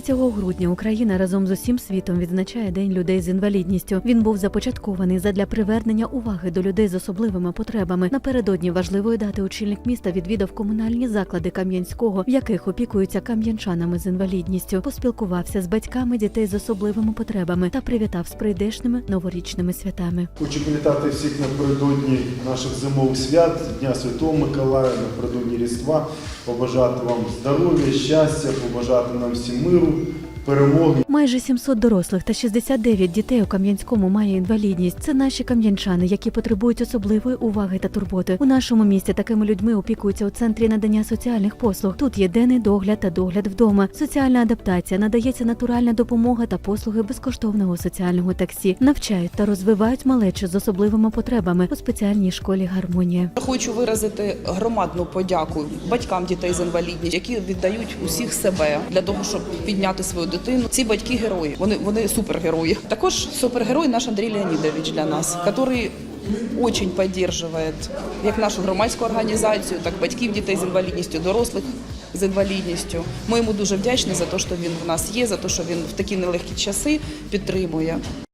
3 грудня Україна разом з усім світом відзначає День людей з інвалідністю. Він був започаткований задля привернення уваги до людей з особливими потребами. Напередодні важливої дати очільник міста відвідав комунальні заклади Кам'янського, в яких опікуються кам'янчанами з інвалідністю. Поспілкувався з батьками дітей з особливими потребами та привітав з прийдешними новорічними святами. Хочу привітати всіх напередодні наших зимових свят, Дня Святого Миколая, напередодні Різдва, побажати вам здоров'я, щастя, побажати нам всім миру, перемоги. Майже 700 дорослих та 69 дітей у Кам'янському має інвалідність. Це наші кам'янчани, які потребують особливої уваги та турботи. У нашому місті такими людьми опікуються у центрі надання соціальних послуг. Тут є денний догляд та догляд вдома, соціальна адаптація, надається натуральна допомога та послуги безкоштовного соціального таксі, навчають та розвивають малечу з особливими потребами у спеціальній школі гармонія. Хочу виразити громадну подяку батькам дітей з інвалідністю, які віддають усіх себе для того, щоб підняти свою дитину. Ці батьки герої. Вони вони супергерої. Також супергерой наш Андрій Леонідович для нас, який очень підтримує як нашу громадську організацію, так батьків дітей з інвалідністю, дорослих з інвалідністю. Ми йому дуже вдячні за те, що він в нас є, за те, що він в такі нелегкі часи підтримує.